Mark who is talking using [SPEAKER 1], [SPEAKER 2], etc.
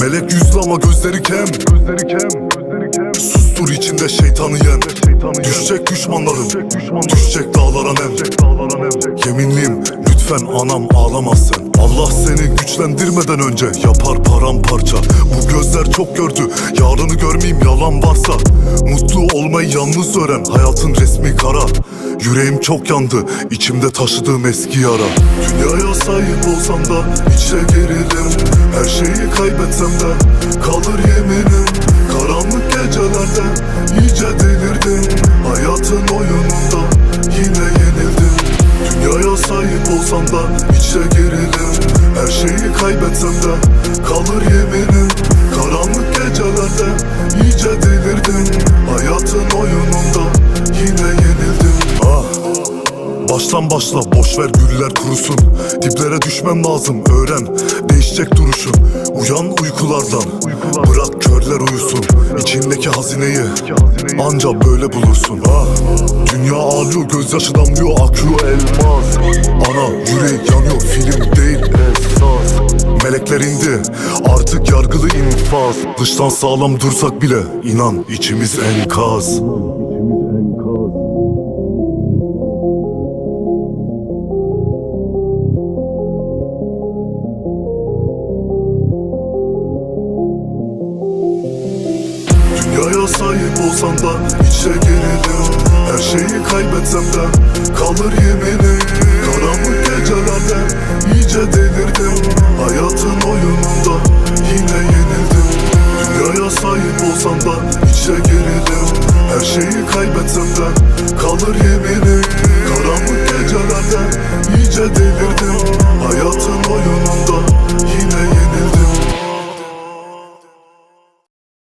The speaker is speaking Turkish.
[SPEAKER 1] Melek yüzlü ama gözleri kem. Sustur içinde şeytanı yen. Düşecek düşmanlarım
[SPEAKER 2] Düşecek
[SPEAKER 1] dağlara nem. Yeminliyim lütfen anam ağlama sen Allah seni güçlendirmeden önce yapar paramparça Bu gözler çok gördü yarını görmeyeyim yalan varsa Olmayı yalnız öğren hayatın resmi kara. Yüreğim çok yandı içimde taşıdığım eski yara. Dünyaya sahip olsam da içe gerilim. Her şeyi kaybetsem de kalır yeminim. Karanlık gecelerde iyice delirdim. Hayatın oyununda yine yenildim. Dünyaya sahip olsam da içe gerilim. Her şeyi kaybetsem de kalır yeminim Baştan başla boş ver güller kurusun. Diplere düşmem lazım öğren. Değişecek duruşun Uyan uykulardan. Bırak körler uyusun İçindeki hazineyi. Anca böyle bulursun. Ah. Dünya ağlıyor gözyaşı damlıyor akıyor elmas. Ana yüreği yanıyor film değil esas. Melekler indi artık yargılı infaz. Dıştan sağlam dursak bile inan içimiz enkaz Dünyaya sahip olsam da içe gerilim Her şeyi kaybetsem de kalır yeminim. Karanlık gecelerde iyice delirdim. Hayatın oyununda yine yenildim. Dünyaya sahip olsam da içe gerilim Her şeyi kaybetsem de